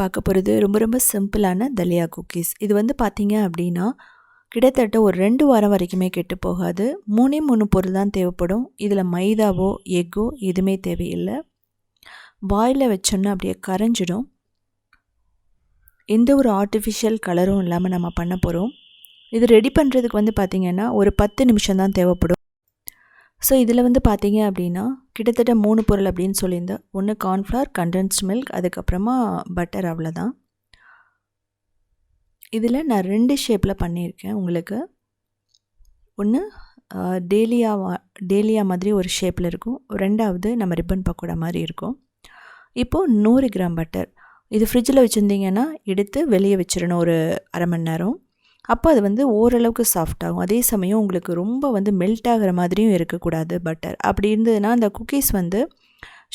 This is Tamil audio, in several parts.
பார்க்க போகிறது ரொம்ப ரொம்ப சிம்பிளான தலியா குக்கீஸ். இது வந்து பார்த்திங்க அப்படின்னா கிட்டத்தட்ட ஒரு ரெண்டு வாரம் வரைக்குமே கெட்டு போகாது. மூணே மூணு பொருள் தான் தேவைப்படும். இதில் மைதாவோ எக்கோ எதுவுமே தேவையில்லை. வாயில் வச்சோன்னா அப்படியே கரைஞ்சிடும். எந்த ஒரு ஆர்டிஃபிஷியல் கலரும் இல்லாமல் நம்ம பண்ண போகிறோம் இது ரெடி பண்ணுறதுக்கு வந்து பார்த்திங்கன்னா ஒரு பத்து நிமிஷம் தான் தேவைப்படும். ஸோ இதில் வந்து பார்த்தீங்க அப்படின்னா கிட்டத்தட்ட மூணு பொருள் அப்படின்னு சொல்லியிருந்தேன். ஒன்று கார்ன்ஃப்ளவர் கண்டென்ஸ்ட் மில்க் அதுக்கப்புறமா பட்டர் அவ்வளோதான் இதில் நான் ரெண்டு ஷேப்பில் பண்ணியிருக்கேன் உங்களுக்கு. ஒன்று டேலியா டேலியா மாதிரி ஒரு ஷேப்பில் இருக்கும். ரெண்டாவது நம்ம ரிப்பன் பக்கோடா மாதிரி இருக்கும். இப்போது நூறு கிராம் பட்டர் இது ஃப்ரிட்ஜில் வச்சுருந்தீங்கன்னா எடுத்து வெளியே வச்சிடணும் ஒரு அரை மணி நேரம். அப்போ அது வந்து ஓரளவுக்கு சாஃப்ட் ஆகும். அதே சமயம் உங்களுக்கு ரொம்ப வந்து மெல்ட் ஆகிற மாதிரியும் இருக்கக்கூடாது பட்டர் அப்படி இருந்ததுன்னா அந்த குக்கீஸ் வந்து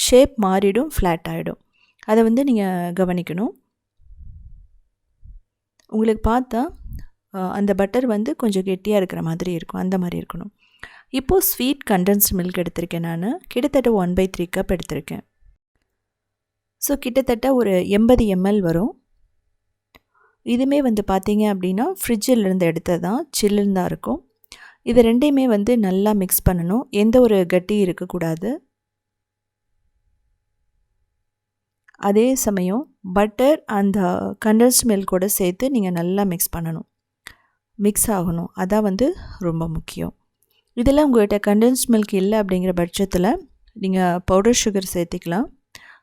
ஷேப் மாறிடும் ஃப்ளாட் ஆகிடும் அதை வந்து நீங்கள் கவனிக்கணும். உங்களுக்கு பார்த்தா அந்த பட்டர் வந்து கொஞ்சம் கெட்டியாக இருக்கிற மாதிரி இருக்கும். அந்த மாதிரி இருக்கணும். இப்போது ஸ்வீட் கண்டென்ஸ்ட் மில்க் எடுத்திருக்கேன் நான். கிட்டத்தட்ட ஒன் பை த்ரீ கப் எடுத்திருக்கேன். ஸோ கிட்டத்தட்ட ஒரு எண்பது எம்எல் வரும். இதுவுமே வந்து பார்த்திங்க அப்படின்னா ஃப்ரிட்ஜில் இருந்து எடுத்தது தான் சில்லுன்னு தான் இருக்கும். இது ரெண்டையுமே வந்து நல்லா மிக்ஸ் பண்ணணும். எந்த ஒரு கட்டியும் இருக்கக்கூடாது. அதே சமயம் பட்டர் அந்த கண்டன்ஸ் மில்கோட சேர்த்து நீங்கள் நல்லா மிக்ஸ் பண்ணணும். மிக்ஸ் ஆகணும். அதான் வந்து ரொம்ப முக்கியம். இதெல்லாம் உங்கள்கிட்ட கண்டன்ஸ் மில்க் இல்லை அப்படிங்கிற பட்சத்தில் நீங்கள் பவுடர் சுகர் சேர்த்திக்கலாம்.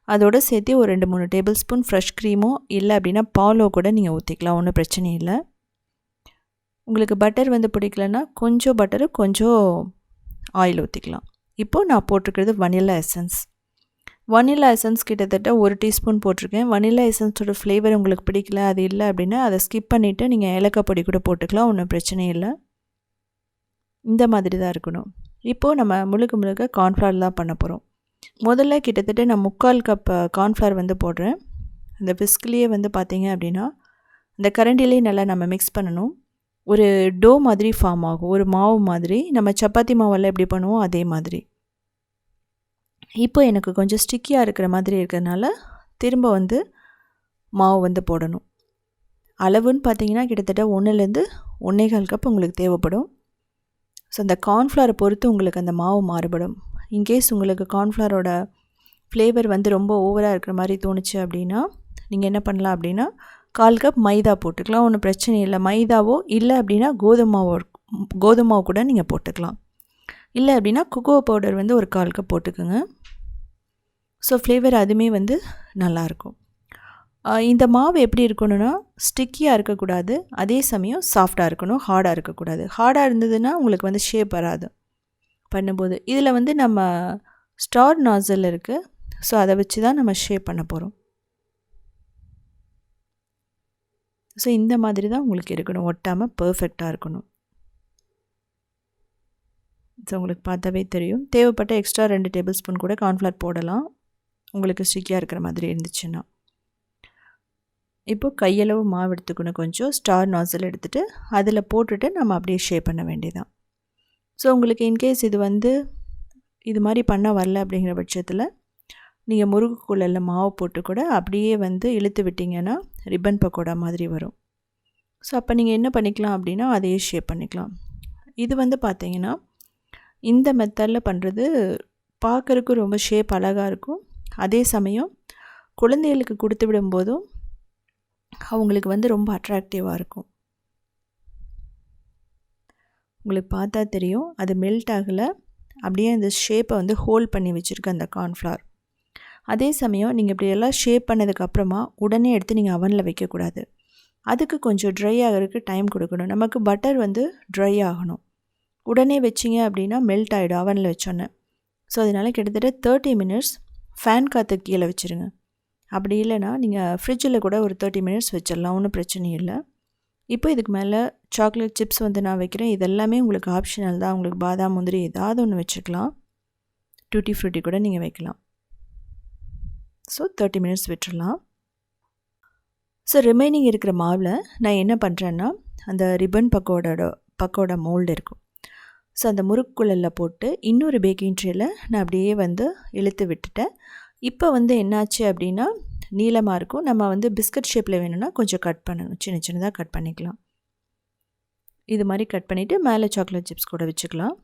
அதோடு சேர்த்து ஒரு ரெண்டு மூணு டேபிள் ஸ்பூன் ஃப்ரெஷ் க்ரீமோ இல்லை அப்படின்னா பாலோ கூட நீங்கள் ஊற்றிக்கலாம் ஒன்றும் பிரச்சனை இல்லை. உங்களுக்கு பட்டர் வந்து பிடிக்கலன்னா கொஞ்சம் பட்டரு கொஞ்சம் ஆயில் ஊற்றிக்கலாம் இப்போது நான் போட்டிருக்கிறது வனிலா எசன்ஸ் வனிலா எசன்ஸ் கிட்டத்தட்ட ஒரு டீஸ்பூன் போட்டிருக்கேன். வனிலா எசன்ஸோட ஃப்ளேவர் உங்களுக்கு பிடிக்கல அது இல்லை அப்படின்னா அதை ஸ்கிப் பண்ணிவிட்டு நீங்கள் ஏலக்காய் பொடி கூட போட்டுக்கலாம் ஒன்றும் பிரச்சனை இல்லை. இந்த மாதிரி தான் இருக்கணும். இப்போது நம்ம முழுக்க முழுக்க கார்ன்ஃப்ளவர் தான் பண்ண போகிறோம் முதல்ல கிட்டத்தட்ட நான் முக்கால் கப் கார்ன்ஃப்ளவர் வந்து போடுறேன். அந்த விஸ்க்லேயே வந்து பார்த்தீங்க அப்படின்னா அந்த கரண்டிலே நல்லா நம்ம மிக்ஸ் பண்ணணும். ஒரு டோ மாதிரி ஃபார்ம் ஆகும். ஒரு மாவு மாதிரி. நம்ம சப்பாத்தி மாவெல்லாம் எப்படி பண்ணுவோம்? அதே மாதிரி. இப்போ எனக்கு கொஞ்சம் ஸ்டிக்கியாக இருக்கிற மாதிரி இருக்கிறதுனால திரும்ப வந்து மாவு வந்து போடணும். அளவுன்னு பார்த்தீங்கன்னா கிட்டத்தட்ட ஒன்றுலேருந்து ஒன்றே கால் கப் உங்களுக்கு தேவைப்படும். ஸோ அந்த கார்ன்ஃப்ளவரை பொறுத்து உங்களுக்கு அந்த மாவு மாறுபடும். இன்கேஸ் உங்களுக்கு கார்ன்ஃப்ளவரோட ஃப்ளேவர் வந்து ரொம்ப ஓவராக இருக்கிற மாதிரி தோணுச்சு அப்படின்னா நீங்கள் என்ன பண்ணலாம் அப்படின்னா கால் கப் மைதா போட்டுக்கலாம். ஒன்றும் பிரச்சனை இல்லை. மைதாவோ இல்லை அப்படின்னா கோதுமாவோ கோதுமாவோ கூட நீங்கள் போட்டுக்கலாம். இல்லை அப்படின்னா குக்கோ பவுடர் வந்து ஒரு கால் கப் போட்டுக்கோங்க. ஸோ ஃப்ளேவர் அதுவுமே வந்து நல்லாயிருக்கும். இந்த மாவு எப்படி இருக்கணும்னா ஸ்டிக்கியாக இருக்கக்கூடாது. அதே சமயம் சாஃப்டாக இருக்கணும். ஹார்டாக இருக்கக்கூடாது. ஹார்டாக இருந்ததுன்னா உங்களுக்கு வந்து ஷேப் வராது. பண்ணும்போது. இதில் வந்து நம்ம ஸ்டார் நாசல் இருக்குது ஸோ அதை வச்சு தான் நம்ம ஷேப் பண்ண போகிறோம் ஸோ இந்த மாதிரி தான் உங்களுக்கு இருக்கணும். ஒட்டாமல் பர்ஃபெக்டாக இருக்கணும். ஸோ உங்களுக்கு பார்த்தாவே தெரியும். தேவைப்பட்ட எக்ஸ்ட்ரா ரெண்டு டேபிள் ஸ்பூன் கூட கார்ன்ஃப்ளவர் போடலாம். உங்களுக்கு ஸ்டிக்கியாக இருக்கிற மாதிரி இருந்துச்சுன்னா. இப்போது கையளவு மாவு எடுத்துக்கணும் கொஞ்சம். ஸ்டார் நாசல் எடுத்துகிட்டு அதில் போட்டுட்டு நம்ம அப்படியே ஷேப் பண்ண வேண்டியதான் ஸோ உங்களுக்கு இன்கேஸ் இது வந்து இது மாதிரி பண்ண வரல அப்படிங்கிற பட்சத்தில் நீங்கள் முருகுக்குள்ளெல்லாம் மாவு போட்டு கூட அப்படியே வந்து இழுத்து விட்டிங்கன்னா ரிப்பன் பக்கோடா மாதிரி வரும். ஸோ அப்போ நீங்கள் என்ன பண்ணிக்கலாம் அப்படின்னா அதையே ஷேப் பண்ணிக்கலாம். இது வந்து பார்த்தீங்கன்னா இந்த மெத்தடில் பண்ணுறது பார்க்குறக்கு ரொம்ப ஷேப் அழகாக இருக்கும். அதே சமயம் குழந்தைகளுக்கு கொடுத்து விடும்போதும் அவங்களுக்கு வந்து ரொம்ப அட்ராக்டிவாக இருக்கும். உங்களுக்கு பார்த்தா தெரியும். அது மெல்ட் ஆகலை. அப்படியே அந்த ஷேப்பை வந்து ஹோல்ட் பண்ணி வச்சுருக்கு அந்த கார்ன்ஃப்ளவர் அதே சமயம் நீங்கள் இப்படி எல்லாம் ஷேப் பண்ணதுக்கப்புறமா உடனே எடுத்து நீங்கள் அவனில் வைக்கக்கூடாது. அதுக்கு கொஞ்சம் ட்ரை ஆகிறதுக்கு டைம் கொடுக்கணும். நமக்கு பட்டர் வந்து ட்ரை ஆகணும். உடனே வச்சிங்க அப்படின்னா மெல்ட் ஆகிடும் அவனில் வச்சோன்னே. ஸோ அதனால் கிட்டத்தட்ட தேர்ட்டி மினிட்ஸ் ஃபேன் காற்று கீழே வச்சுருங்க. அப்படி இல்லைனா நீங்கள் ஃப்ரிட்ஜில் கூட ஒரு தேர்ட்டி மினிட்ஸ் வச்சிடலாம் ஒன்றும் பிரச்சனையும் இல்லை. இப்போ இதுக்கு மேலே சாக்லேட் சிப்ஸ் வந்து நான் வைக்கிறேன். இதெல்லாமே உங்களுக்கு ஆப்ஷனல் தான். உங்களுக்கு பாதாம் முந்திரி ஏதாவது ஒன்று வச்சுக்கலாம். டூட்டி ஃப்ரூட்டி கூட நீங்கள் வைக்கலாம். ஸோ தேர்ட்டி மினிட்ஸ் விட்டுடலாம். ஸோ ரிமைனிங் இருக்கிற மாவில் நான் என்ன பண்ணுறேன்னா அந்த ரிப்பன் பக்கோடோட பக்கோடா மோல்டு இருக்கும். ஸோ அந்த முறுக்குழலில் போட்டு இன்னொரு பேக்கிங் ட்ரேயில் நான் அப்படியே வந்து இழுத்து விட்டுட்டேன். இப்போ வந்து என்னாச்சு அப்படின்னா நீளமாக இருக்கும். நம்ம வந்து பிஸ்கட் ஷேப்பில் வேணும்னா கொஞ்சம் கட் பண்ணணும். சின்ன சின்னதாக கட் பண்ணிக்கலாம். இது மாதிரி கட் பண்ணிவிட்டு மேலே சாக்லேட் சிப்ஸ் கூட வச்சுக்கலாம்.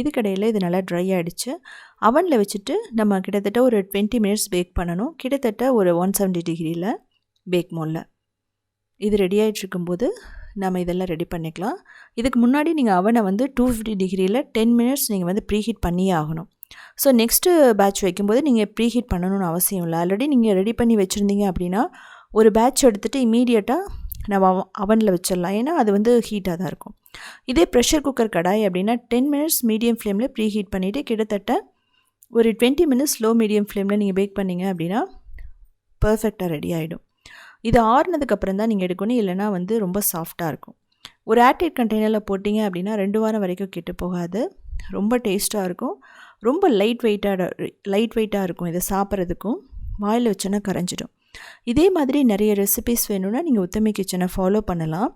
இதுக்கடையில் இது நல்லா ட்ரை ஆகிடுச்சு அவனில் வச்சுட்டு நம்ம கிட்டத்தட்ட ஒரு டுவெண்ட்டி மினிட்ஸ் பேக் பண்ணணும். கிட்டத்தட்ட ஒரு ஒன் செவன்ட்டி டிகிரியில் பேக் மோலில் இது ரெடி ஆகிட்டு இருக்கும்போது நம்ம இதெல்லாம் ரெடி பண்ணிக்கலாம். இதுக்கு முன்னாடி நீங்கள் அவனை வந்து டூ ஃபிஃப்டி டிகிரியில் டென் மினிட்ஸ் நீங்கள் வந்து ப்ரீஹீட் பண்ணியே ஆகணும். ஸோ நெக்ஸ்ட்டு பேட்ச் வைக்கும்போது நீங்கள் ப்ரீ ஹீட் பண்ணணும்னு அவசியம் இல்லை. ஆல்ரெடி நீங்கள் ரெடி பண்ணி வச்சுருந்தீங்க அப்படின்னா ஒரு பேட்ச் எடுத்துகிட்டு இமீடியட்டாக நம்ம அவனில் வச்சிடலாம். ஏன்னா அது வந்து ஹீட்டாக தான் இருக்கும். இதே ப்ரெஷர் குக்கர் கடாய் அப்படின்னா டென் மினிட்ஸ் மீடியம் ஃப்ளேமில் ப்ரீ ஹீட் பண்ணிவிட்டு கிட்டத்தட்ட ஒரு டுவெண்ட்டி மினிட்ஸ் லோ மீடியம் ஃப்ளேமில் நீங்கள் பேக் பண்ணிங்க அப்படின்னா பர்ஃபெக்டாக ரெடி ஆகிடும் இது ஆறுனதுக்கப்புறம் தான் நீங்கள் எடுக்கணும். இல்லைனா வந்து ரொம்ப சாஃப்டாக இருக்கும். ஒரு ஏர்டைட் கண்டெய்னரில் போட்டிங்க அப்படின்னா ரெண்டு வாரம் வரைக்கும் கெட்டு போகாது. ரொம்ப டேஸ்ட்டாக இருக்கும். ரொம்ப லைட் வெயிட்டாக லைட் வெயிட்டாக இருக்கும் இதை சாப்பிட்றதுக்கும். வாயில் வச்சோன்னா கரைஞ்சிடும். இதே மாதிரி நிறைய ரெசிபிஸ் வேணும்னா நீங்கள் உத்தமி கிச்சனை ஃபாலோ பண்ணலாம்.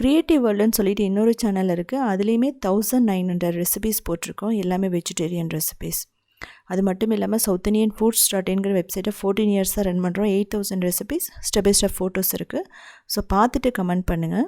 க்ரியேட்டிவ் வேர்ல்டுன்னு சொல்லிட்டு இன்னொரு சேனல் இருக்குது அதுலேயுமே தௌசண்ட் நைன் ஹண்ட்ரட் ரெசிபிஸ் போட்டிருக்கோம். எல்லாமே வெஜிடேரியன் ரெசிபிஸ் அது மட்டும் இல்லாமல் சவுத் இண்டியன் ஃபுட்ஸ் டாட் இன்கிற வெப்சைட்டை ஃபோர்டீன் இயர்ஸாக ரன் பண்ணுறோம் eight thousand recipes step by step photos இருக்குது ஸோ பார்த்துட்டு கமெண்ட் பண்ணுங்கள்